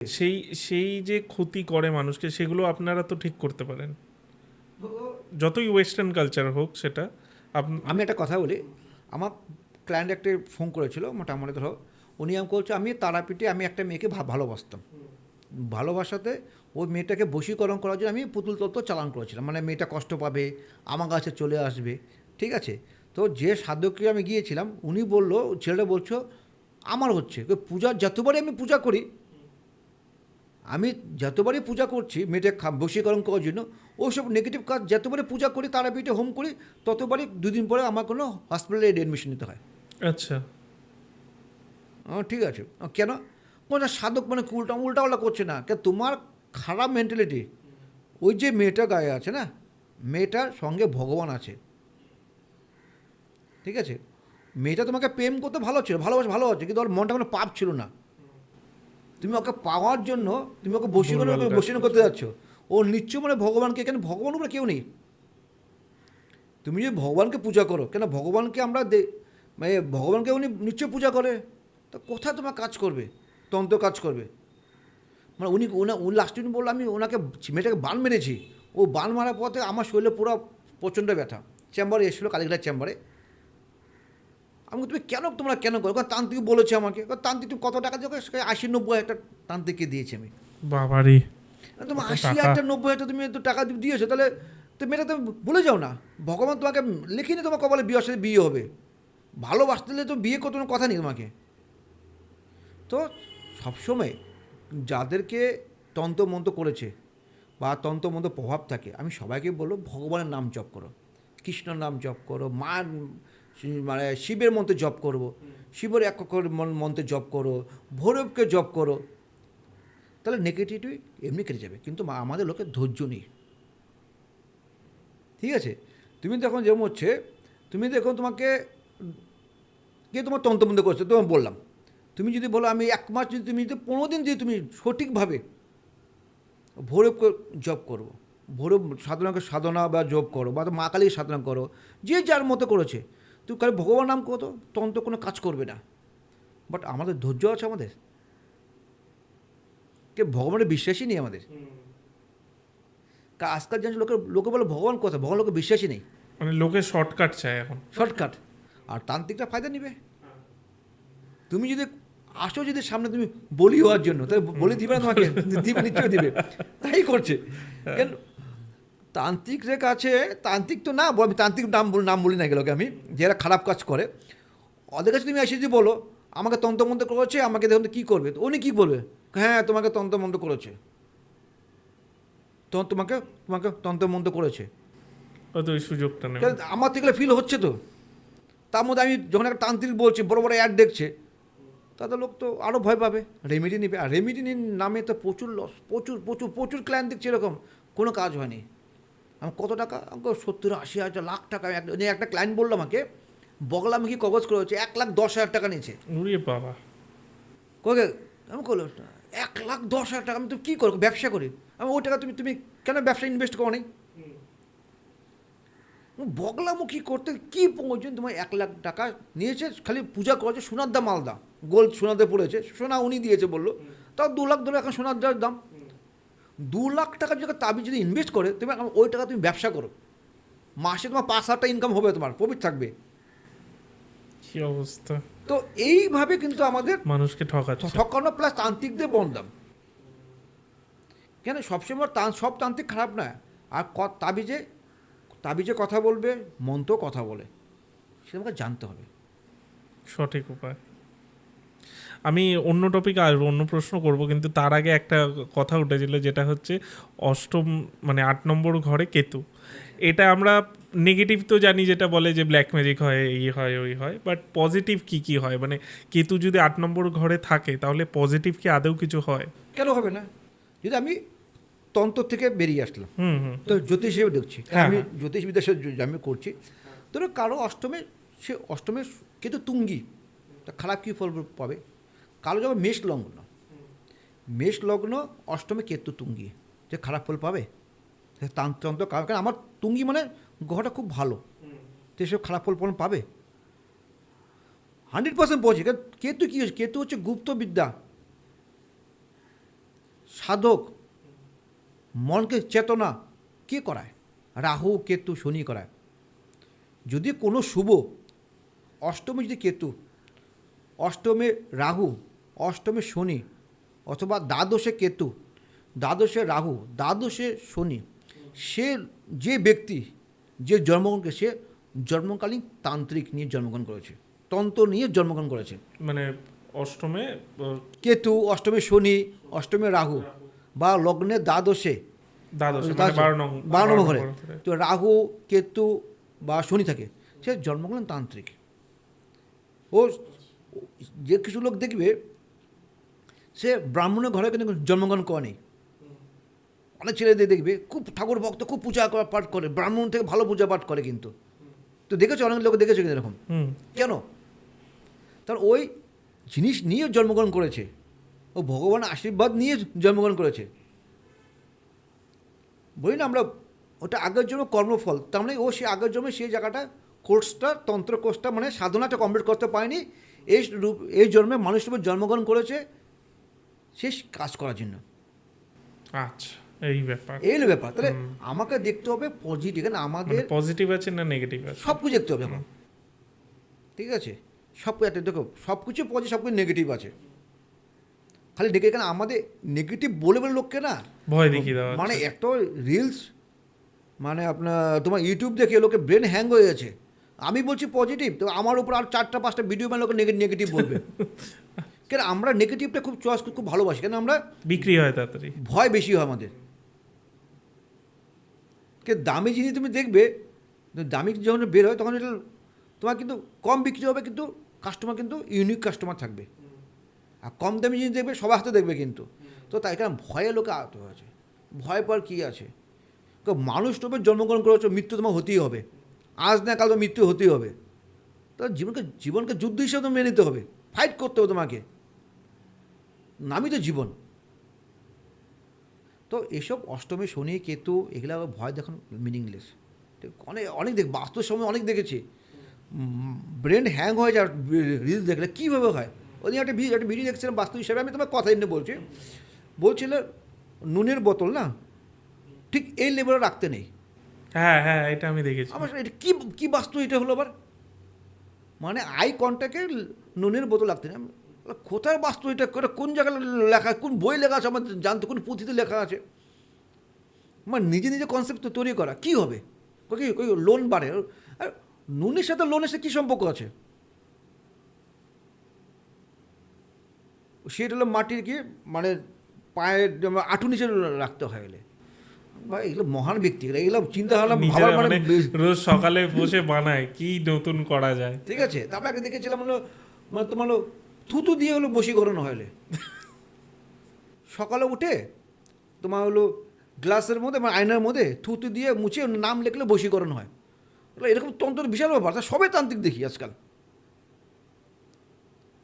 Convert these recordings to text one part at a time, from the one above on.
সেই সেই যে ক্ষতি করে মানুষকে, সেগুলো আপনারা তো ঠিক করতে পারেন। যতই ওয়েস্টার্ন কালচার হোক সেটা আমি একটা কথা বলি। আমার ক্লায়েন্ট একটা ফোন করেছিল, মোটামুটি ধরো, উনি আমি বলছে, আমি তারাপীঠে, আমি একটা মেয়েকে ভালোবাসতাম। ভালোবাসাতে ওই মেয়েটাকে বশীকরণ করার জন্য আমি পুতুল তত্ত্ব চালান করেছিলাম। মানে মেয়েটা কষ্ট পাবে, আমার কাছে চলে আসবে, ঠিক আছে? তো যে সাধককে আমি গিয়েছিলাম, উনি বলল, ছেলেটা বলছো, আমার হচ্ছে। তো পূজা যতবারই আমি পূজা করি আমি যতবারই পূজা করছি মেয়েটা খা- বশীকরণ করার জন্য ওইসব নেগেটিভ কাজ যতবারই পূজা করি তারাপীঠে হোম করি ততবারই দুদিন পরে আমার কোনো হসপিটালে অ্যাডমিশন নিতে হয়। আচ্ছা। ঠিক আছে। কেন? কোনো সাধক মানে উল্টা উল্টাপাল্টা করছে না। কেন তোমার খারাপ মেন্টালিটি ওই যে মেয়েটা গায়ে আছে না মেয়েটার সঙ্গে ভগবান আছে। ঠিক আছে? মেয়েটা তোমাকে প্রেম করতে ভালো ছিল ভালোবাসা ভালো আছে কিন্তু ওর মনটা কোনো পাপ ছিল না। তুমি ওকে পাওয়ার জন্য তুমি ওকে ভুলভাল বসীকরণ করতে যাচ্ছ। ও নিচ্ছ মানে ভগবানকে এখানে ভগবান উপরে কেউ নেই। তুমি যদি ভগবানকে পূজা করো কেন ভগবানকে আমরা দে- মানে ভগবানকে উনি নিশ্চয় পূজা করে? তা কোথায় তোমার কাজ করবে? তন্ত্র কাজ করবে। মানে উনি ওনা উনি লাস্টে উনি বলল আমি ওনাকে মেয়েটাকে বান মেরেছি। ও বান মারার পথে আমার শরীরে পুরো প্রচণ্ড ব্যথা। চেম্বারে এসেছিল কালীঘাটের চেম্বারে। আমি তুমি কেন তোমরা কেন করো? তান্ত্রিক বলেছে আমাকে। তান্ত্রিক তুমি কত টাকা দিও সে আশি নব্বই একটা তান্ত্রিককে দিয়েছি আমি। বাবারি। তোমার আশি টাকা? হাজার নব্বই হাজার তুমি তো টাকা দিয়েছ তাহলে তুমি এটা তুমি ভুলে যাও না। ভগবান তোমাকে লিখিনি তোমার কপালে বিয়ের সাথে বিয়ে হবে। ভালোবাসতে তো বিয়ে করতে কোনো কথা নেই তোমাকে। তো সবসময় যাদেরকে তন্ত্রমন্ত্র করেছে বা তন্ত্রমন্ত্র প্রভাব থাকে আমি সবাইকে বলব ভগবানের নাম জপ করো কৃষ্ণর নাম জপ করো মা মানে শিবের মন্ত্রে জপ করব শিবের এক মন- মন্ত্রে জপ করো, ভৈরবকে জপ করো। তাহলে নেগেটিভিটি এমনি কেটে যাবে, কিন্তু আমাদের লোকের ধৈর্য নেই। ঠিক আছে? তুমি দেখুন যেমন হচ্ছে, তুমি দেখো তোমাকে, কে তোমার তন্ত্রবন্ধ করছে তোমার বললাম। তুমি যদি বলো আমি এক মাস যদি তুমি যদি পনেরো দিন যদি তুমি সঠিকভাবে ভৈরব জব করব ভৈরব সাধনাকে সাধনা বা জব করো, বা মা কালীর সাধনা করো, যে যার মতো করেছে তুমি খালি ভগবান নাম করো তো তন্ত্র কোনো কাজ করবে না। বাট আমাদের ধৈর্য আছে আমাদের। কে ভগবানের বিশ্বাসই নেই আমাদের। আজকাল জানছি লোকের লোকে বলে ভগবান কথা ভগবান লোকে বিশ্বাসই নেই। মানে লোকে শর্টকাট চায় এখন। শর্টকাট আর তান্ত্রিকটা ফায়দা নিবে। তুমি যদি আসো যদি সামনে তুমি বলি হওয়ার জন্য তাহলে বলি দিবে না তোমাকে দিবে নিশ্চয় দিবে। তাই করছে। কেন? তান্ত্রিকদের কাছে তান্ত্রিক তো না আমি তান্ত্রিক নাম বল- নাম বলি না গেলোকে আমি যারা খারাপ কাজ করে। ওদের কাছে তুমি এসে যদি বলো আমাকে তন্ত্রমন্ত্র করেছে আমাকে দেখুন তো কী করবে। উনি কী বলবে? হ্যাঁ তোমাকে তন্ত্রমন্ত্র করেছে। তো তোমাকে তোমাকে তন্ত্রমন্ত্র করেছে। ওই সুযোগটা নেই আমার থেকে ফিল হচ্ছে তো। তার মধ্যে আমি যখন একটা তান্ত্রিক বলছি বড় বড় অ্যাড দেখছে তাদের লোক তো আরও ভয় পাবে। রেমেডি নেবে। আর রেমেডি নামে তো প্রচুর লস প্রচুর প্রচুর প্রচুর ক্লায়েন্ট দেখছি এরকম। কোনো কাজ হয়নি। আমি কত টাকা? আমাকে সত্তর আশি হাজার লাখ টাকা আমি একটা নিয়ে একটা ক্লায়েন্ট বলল আমাকে বগলামুখী কবজ করে হচ্ছে এক লাখ দশ হাজার টাকা নিয়েছে। বাবা। কোকে? আমি করল এক লাখ দশ হাজার টাকা আমি তুমি কী করব? ব্যবসা করি। আমি ওই টাকা তুমি তুমি কেন ব্যবসা ইনভেস্ট করো নাই? বগলামুখী করতে কি প্রয়োজন? তোমার এক লাখ টাকা নিয়েছে খালি পূজা করেছে সোনার দাম আলাদা গোল্ড সোনাতে পড়েছে সোনা উনি দিয়েছে বলল। তাও দু লাখ ধরে এখন সোনার দাম। দু লাখ টাকা যদি তাবি যদি ইনভেস্ট করে তুমি ওই টাকা তুমি ব্যবসা করো। মাসে তোমার পাঁচ হাজার টাকা ইনকাম হবে তোমার প্রফিট থাকবে। কি অবস্থা? তো এইভাবে কিন্তু আমাদের মানুষকে ঠকাচ্ছে। ঠকানো প্লাস তান্ত্রিকদের বন্ধম কেন? সবসময় সব তান্ত্রিক খারাপ না। আর তাবিজে তাবিজে কথা বলবে মন্ত্র কথা বলে। সেটা আমাকে জানতে হবে। সঠিক উপায়। আমি অন্য টপিক আসব অন্য প্রশ্ন করব কিন্তু তার আগে একটা কথা উঠেছিল যেটা হচ্ছে অষ্টম মানে আট নম্বর ঘরে কেতু। এটা আমরা নেগেটিভ তো জানি যেটা বলে যে ব্ল্যাক ম্যাজিক হয় এই হয় ওই হয় বাট পজিটিভ কি কি হয়? মানে কেতু যদি আট নম্বর ঘরে থাকে তাহলে পজিটিভ কি আদৌ কিছু হয়? কেন হবে না? যদি আমি তন্ত্র থেকে বেরিয়ে আসলাম। হুম হুম। তো জ্যোতিষ হিসেবে দেখছি। হ্যাঁ, আমি হ্যাঁ। জ্যোতিষবিদ্যা আমি করছি। ধরো কারও অষ্টমে সে অষ্টমে কিন্তু তুঙ্গি তা খারাপ কী ফল পাবে? কারও যখন মেষ লগ্ন মেষ লগ্ন অষ্টমে কেতু তুঙ্গি, যে খারাপ ফল পাবে? সে তান- তন্ত্র কারণ আমার তুঙ্গি মানে গ্রহটা খুব ভালো। তো এসব খারাপ ফল ফল পাবে। হান্ড্রেড পার্সেন্ট পৌঁছে কেতু কী হচ্ছে? কেতু হচ্ছে গুপ্ত বিদ্যা। সাধক, মনকে চেতনা কে করায়? রাহু, কেতু, শনি করায়। যদি কোনো শুভ, অষ্টমী যদি কেতু, অষ্টমে রাহু অষ্টমে শনি অথবা দ্বাদশে কেতু দ্বাদশে রাহু দ্বাদশে শনি। সে যে ব্যক্তি যে জন্মগ্রহণ করে সে জন্মকালীন তান্ত্রিক নিয়ে জন্মগ্রহণ করেছে তন্ত্র নিয়ে জন্মগ্রহণ করেছে। মানে অষ্টমে কেতু অষ্টমে শনি অষ্টমে রাহু বা লগ্নে দ্বাদশে। দ্বাদশে মানে বারো নম্বর ঘরে। তো রাহু কেতু বা শনি থাকে সে জন্মগ্রহণ তান্ত্রিক। ও যে কিছু লোক দেখবে সে ব্রাহ্মণের ঘরে কিন্তু জন্মগ্রহণ করেনি। অনেক ছেলেদের দেখবে খুব ঠাকুর ভক্ত খুব পূজা করা- পাঠ করে ব্রাহ্মণ থেকে ভালো পূজা পাঠ করে কিন্তু। তো দেখেছ অনেক লোক দেখেছ কিন্তু এরকম। কেন? তার ওই জিনিস নিয়ে জন্মগ্রহণ করেছে। ও ভগবান আশীর্বাদ নিয়ে জন্মগ্রহণ করেছে। বলি না আমরা ওটা আগের জন্য কর্মফল। তার মানে ও সে আগের জন্য সেই জায়গাটা কোর্সটা তন্ত্র কোর্সটা মানে সাধনাটা কমপ্লিট করতে পারেনি। এই রূপ এই জন্মে মানুষ রূপে জন্মগ্রহণ করেছে। শেষ কাজ করার জন্য। আচ্ছা এই ব্যাপার। এই হলো ব্যাপার। তাহলে আমাকে দেখতে হবে পজিটিভ এখানে আমাদের মানে পজিটিভ আছে না নেগেটিভ আছে? সব কিছু দেখতে হবে এখন ঠিক আছে? সব একটা দেখো সব কিছু পজিটিভ সব কিছু নেগেটিভ আছে। খালি ডেকে এখানে আমাদের নেগেটিভ বলে বলে লোককে না ভয় দেখিয়ে দেওয়া মানে এত রিলস মানে আপনার তোমার ইউটিউব দেখে লোকে ব্রেন হ্যাং হয়ে গেছে। আমি বলছি পজিটিভ তো আমার উপর আর চারটা পাঁচটা ভিডিও মানে লোকে নেগেটিভ বলবে। কেন আমরা নেগেটিভটা খুব চয়েস খুব ভালোবাসি কেন আমরা বিক্রি হয় তাড়াতাড়ি। ভয় বেশি হয় আমাদের। কে দামি জিনিস তুমি দেখবে দামি যখন বের হয় তখন এটা তোমার কিন্তু কম বিক্রি হবে কিন্তু কাস্টমার কিন্তু ইউনিক কাস্টমার থাকবে। আর কম দামি জিনিস দেখবে সবার হাতে দেখবে কিন্তু। তো তাই কারণ ভয়ে লোকে আহত হয়েছে। ভয় পর কী আছে? মানুষ তুমি জন্মগ্রহণ করেছ মৃত্যু তোমার হতেই হবে। আজ না কাল তো মৃত্যু হতেই হবে। তো জীবনকে জীবনকে যুদ্ধ হিসেবে তো মেনে নিতে হবে। ফাইট করতে হবে তোমাকে। নামই তো জীবন। তো এসব অষ্টমী শনি কেতু এগুলো আবার ভয় দেখুন মিনিংলেস অনেক অনেক দেখ বাস্তব সময় অনেক দেখেছি। ব্রেন হ্যাং হয়ে যায় রিলস দেখলে কীভাবে হয়? ওদিন একটা ভিডিও একটা ভিডিও দেখছিলাম বাস্তব হিসাবে আমি তোমার কথা এনে বলছি। বলছিল নুনের বোতল না? ঠিক এই লেভেলে রাখতে নেই। হ্যাঁ হ্যাঁ এটা আমি দেখেছি। আমার এটা কী কী বাস্তু এটা হলো আবার? মানে আই কন্ট্যাক্টে নুনের বোতল রাখতে নেই। কোথায় বাস্তব এটা এটা কোন জায়গায় লেখা কোন বই লেখা আছে? আমার জানতে কোন পুঁথিতে লেখা আছে? মানে নিজে নিজে কনসেপ্ট তৈরি করা। কি হবে? কি লোন বাড়ে? আর নুনের সাথে লোনের সাথে কী সম্পর্ক আছে? সেটা হলো মাটির কি? মানে পায়ের আঁটু নিচে রাখতে হয় এগুলো। ভাই এগুলো মহান ব্যক্তি। এগুলো চিন্তা ভাবনা ভাবার মানে মানে রোজ সকালে বসে বানায়। কি নতুন করা যায়? ঠিক আছে। তারপরে আগে দেখেছিলাম হলো মানে তোমার হলো থুতু দিয়ে হলো বশীকরণ হলে সকালে উঠে তোমার হলো গ্লাসের মধ্যে মানে আয়নার মধ্যে থুতু দিয়ে মুছে নাম লিখলে বশীকরণ হয়। এরকম তন্ত্র বিশাল ব্যাপার তা সবাই তান্ত্রিক দেখি আজকাল।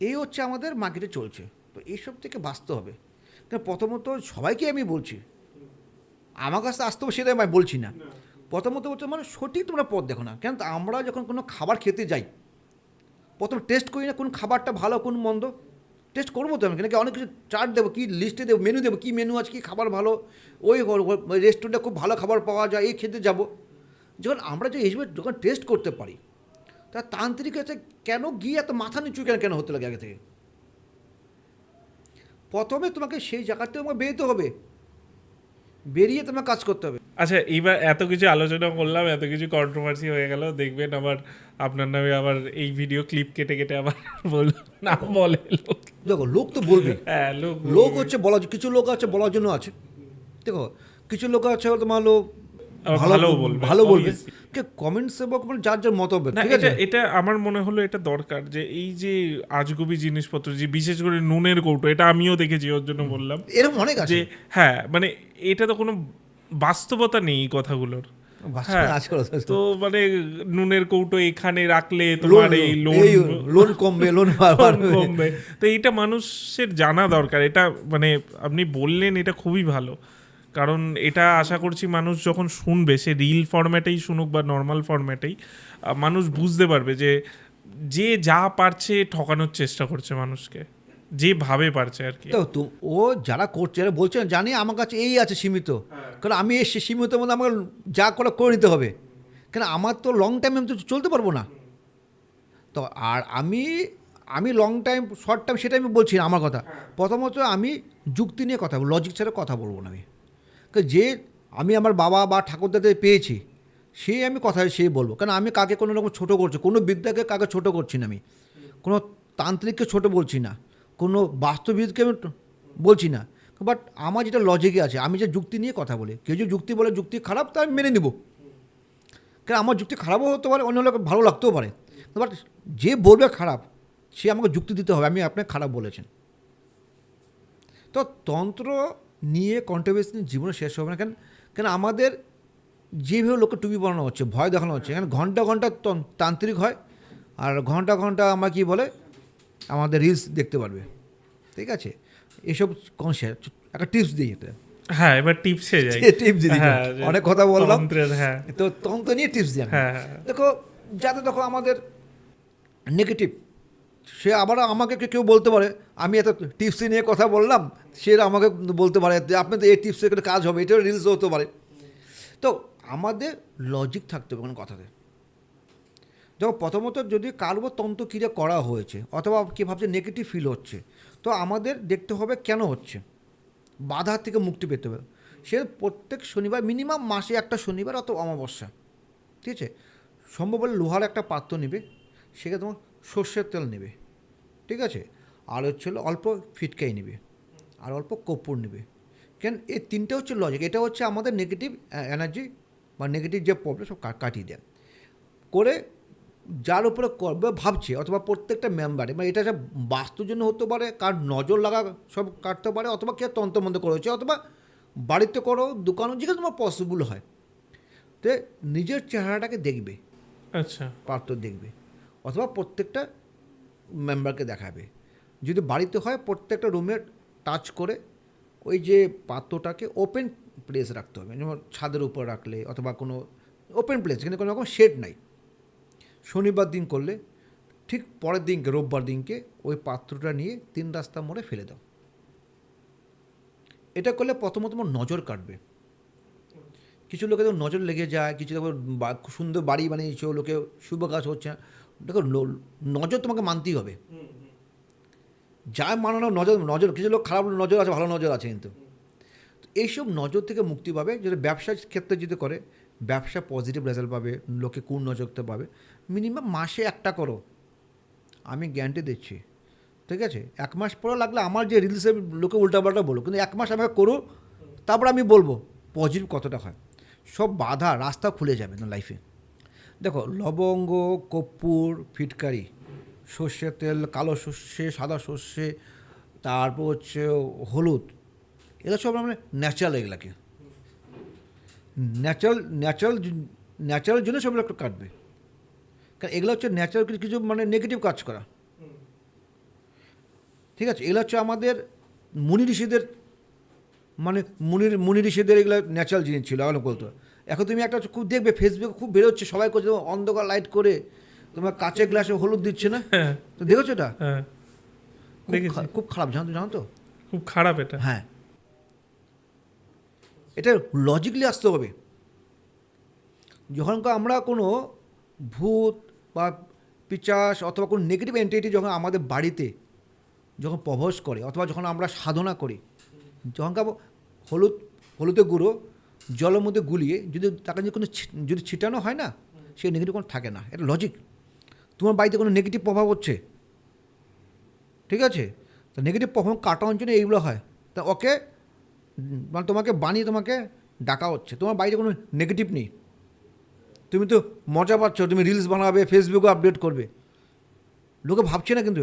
এই হচ্ছে আমাদের মার্কেটে চলছে। তো এইসব থেকে বাঁচতে হবে। কারণ প্রথমত সবাইকে আমি বলছি আমার কাছে আসতে হবে সেটা আমি বলছি না। প্রথমত হচ্ছে মানে সঠিক তোমরা পথ দেখো না। কেন? আমরা যখন কোনো খাবার খেতে যাই প্রথম টেস্ট করি না কোন খাবারটা ভালো, কোন মন্দ। টেস্ট করব তো আমি নাকি অনেক কিছু চার্ট দেবো, কী লিস্টে দেবো মেনু দেবো, কী মেনু আছে, কী খাবার ভালো। ওই রেস্টুরেন্টে খুব ভালো খাবার পাওয়া যায়, এই খেতে যাব। যখন আমরা যে হিসেবে যখন টেস্ট করতে পারি, তা তান্ত্রিক আছে কেন গিয়ে এত মাথা নিচু কেন কেন হতে লাগে আগে থেকে? প্রথমে তোমাকে সেই জায়গাতে তোমাকে বেরোতে হবে। বেরিয়ে তোমার কাজ করতে হবে। আচ্ছা এইবার এত কিছু আলোচনা করলাম এত কিছু কন্ট্রোভার্সি হয়ে গেল। দেখবেন আবার আপনার নামে আবার এই ভিডিও ক্লিপ কেটে কেটে আবার বল না বলে লোক। দেখো লোক তো বলবে। হ্যাঁ লোক লোক হচ্ছে বলা কিছু লোক আছে বলার জন্য আছে। দেখো কিছু লোক আছে তোমার লোক ভালো বলবে, ভালো বলবে। Obviously। কে কমেন্টস এবং মানে যার যার ঠিক এটা আছে? এটা আমার মনে হলো এটা দরকার যে এই যে আজগুবি জিনিসপত্র যে বিশেষ করে নুনের কৌটো এটা আমিও দেখেছি ওর জন্য বললাম। এরকম অনেক আছে। হ্যাঁ মানে এটা তো কোনো বাস্তবতা নেই এই কথাগুলো হ্যাঁ, তো মানে নুনের কৌটো এখানে রাখলে তোমার এই লোন লোন কমবে লোন কমবে। তো এইটা মানুষের জানা দরকার এটা মানে আপনি বললেন এটা খুবই ভালো। কারণ এটা আশা করছি মানুষ যখন শুনবে সে রিল ফরম্যাটেই শুনুক বা নর্মাল ফরম্যাটেই মানুষ বুঝতে পারবে যে যে যা পারছে ঠকানোর চেষ্টা করছে মানুষকে। যেভাবে পারছে আর কি। তো তু- ও যারা করছে যারা বলছে জানি আমার কাছে এই আছে সীমিত। কারণ আমি এই সী- সীমিত মধ্যে আমাকে যা করে করে নিতে হবে। কেন আমার তো লং টাইম আমি তো চলতে পারব না। তো আর আমি আমি লং টাইম শর্ট টাইম সেটা আমি বলছি না আমার কথা। প্রথমত আমি যুক্তি নিয়ে কথা বলব লজিক ছাড়া কথা বলব না আমি। যে আমি আমার বাবা বা ঠাকুরদাদের পেয়েছি, সে আমি কথা সে বলব। কারণ আমি কাকে কোনো রকম ছোটো করছি? কোনো বিদ্যাকে কাকে ছোট করছি না আমি? কোনো তান্ত্রিককে ছোট বলছি না। কোনো বাস্তবিদকে আমি বলছি না। বাট আমার যেটা লজিকে আছে, আমি যে যুক্তি নিয়ে কথা বলি, কেউ যদি যুক্তি বলে যুক্তি খারাপ, তা আমি মেনে নিব। কারণ আমার যুক্তি খারাপও হতে পারে, অন্য লোকের ভালো লাগতেও পারে। বাট যে বলবে খারাপ, সে আমাকে যুক্তি দিতে হবে। আমি আপনাকে খারাপ বলেছেন। তো তন্ত্র নিয়ে কন্ট্রোভার্সি জীবনে শেষ হবে না। কেন কেন আমাদের যেভাবে লোককে টুপি বানানো হচ্ছে ভয় দেখানো হচ্ছে কেন ঘণ্টা ঘণ্টা তন- তান্ত্রিক হয় আর ঘণ্টা ঘণ্টা আমরা কি বলে আমাদের রিলস দেখতে পারবে। ঠিক আছে? এসব কনসিয়াস একটা টিপস দিই এটা। হ্যাঁ এবার টিপসে যাই টিপস দিই। হ্যাঁ, অনেক কথা বললাম। হ্যাঁ। তো তন্ত্র নিয়ে টিপস দিই হ্যাঁ হ্যাঁ। দেখো যাতে দেখো আমাদের নেগেটিভ সে আবার আমাকে কেউ বলতে পারে। আমি এত টিপস নিয়ে কথা বললাম, সে আমাকে বলতে পারে যে আপনি তো এই টিপসে করে কাজ হবে, এটাও রিলস হতে পারে। তো আমাদের লজিক থাকতে হবে কোনো কথাতে। দেখো, প্রথমত যদি কারও তন্ত্র ক্রিয়া করা হয়েছে, অথবা কে ভাবছে নেগেটিভ ফিল হচ্ছে, তো আমাদের দেখতে হবে কেন হচ্ছে। বাধা থেকে মুক্তি পেতে হবে। সে প্রত্যেক শনিবার মিনিমাম মাসে একটা শনিবার অত অমাবস্যা, ঠিক আছে? সম্ভব হলে লোহার একটা পাত্র নেবে, সেখানে তোমার সর্ষের তেল নেবে ঠিক আছে? আর হচ্ছে হলো অল্প ফিটকাই নেবে আর অল্প কর্পূর নেবে। কেন? এই তিনটে হচ্ছে লজিক এটা হচ্ছে আমাদের নেগেটিভ এনার্জি বা নেগেটিভ যে প্রবলেম সব কাটিয়ে দেয়। করে যার উপরে করবে ভাবছে অথবা প্রত্যেকটা মেম্বারে মানে এটা যে বাস্তুর জন্য হতে পারে কার নজর লাগা সব কাটতে পারে অথবা কে তন্ত্রমন্ত্র করেছে অথবা বাড়িতে করো দোকানও যেখানে তোমার পসিবল হয়। তো নিজের চেহারাটাকে দেখবে। আচ্ছা। পাত্র দেখবে। অথবা প্রত্যেকটা মেম্বারকে দেখাবে। যদি বাড়িতে হয়, প্রত্যেকটা রুমে টাচ করে ওই যে পাত্রটাকে ওপেন প্লেস রাখতে হবে। যেমন ছাদের উপর রাখলে অথবা কোনো ওপেন প্লেস কিন্তু কোনো রকম শেড নাই। শনিবার দিন করলে ঠিক পরের দিনকে রোববার দিনকে ওই পাত্রটা নিয়ে তিন রাস্তা মোড়ে ফেলে দাও। এটা করলে প্রথমত তোমার নজর কাটবে। কিছু লোকে তো নজর লেগে যায়, কিছু সুন্দর বাড়ি বানিয়েছে লোকে শুভ কাজ হচ্ছে। দেখো নজর তোমাকে মানতেই হবে। যা মানানো নজর নজর কিছু লোক খারাপ নজর আছে ভালো নজর আছে কিন্তু। তো এইসব নজর থেকে মুক্তি পাবে যদি ব্যবসার ক্ষেত্রে যদি করে ব্যবসা পজিটিভ রেজাল্ট পাবে লোকে কোন নজরতে পাবে? মিনিমাম মাসে একটা করো। আমি গ্যারান্টি দিচ্ছি। ঠিক আছে? এক মাস পরে লাগলে আমার যে রিলসে লোকে উল্টাপাল্টা বলো কিন্তু এক মাস আমাকে করো তারপর আমি বলব পজিটিভ কতটা হয়। সব বাধা রাস্তা খুলে যাবে না লাইফে দেখো, লবঙ্গ, কর্পূর, ফিটকারি সর্ষের তেল, কালো সর্ষে, সাদা সর্ষে, তারপর হচ্ছে হলুদ, এগুলো সব মানে ন্যাচারাল এগুলাকে। ন্যাচারাল ন্যাচারাল ন্যাচারাল জন্য সবগুলো একটু কাটবে। কারণ এগুলো হচ্ছে ন্যাচারাল কিছু কিছু মানে নেগেটিভ কাজ করা। ঠিক আছে, এগুলো হচ্ছে আমাদের মুনি ঋষিদের মানে মুনির, মুনি ঋষিদের এগুলো ন্যাচারাল জিনিস ছিল এখন বলতো এখন তুমি একটা খুব দেখবে ফেসবুকে খুব বেরোচ্ছে সবাই করছে অন্ধকার লাইট করে তোমার কাঁচের গ্লাসে হলুদ দিচ্ছে না? হ্যাঁ। তো দেখেছ এটা? হ্যাঁ। খুব খারাপ জানো জানো তো? খুব খারাপ এটা। হ্যাঁ। এটা লজিকলি আসতে হবে। যখন আমরা কোনো ভূত বা পিচাস অথবা কোনো নেগেটিভ এন্টিটি যখন আমাদের বাড়িতে যখন প্রবেশ করে অথবা যখন আমরা সাধনা করি যখন হলুদ হলুদের গুঁড়ো জলের মধ্যে গুলিয়ে যদি তাকে যদি কোনো যদি ছিটানো হয় না সেই নেগেটিভ কোনো থাকে না। এটা লজিক তোমার বাড়িতে কোনো নেগেটিভ প্রভাব হচ্ছে? ঠিক আছে? তো নেগেটিভ প্রভাব কাটানোর জন্য এইগুলো হয়। তা ওকে মানে তোমাকে বানিয়ে তোমাকে ডাকা হচ্ছে। তোমার বাইরে কোনো নেগেটিভ নেই। তুমি তো মজা পাচ্ছ, তুমি রিলস বানাবে ফেসবুকে আপডেট করবে। লোকে ভাবছে না কিন্তু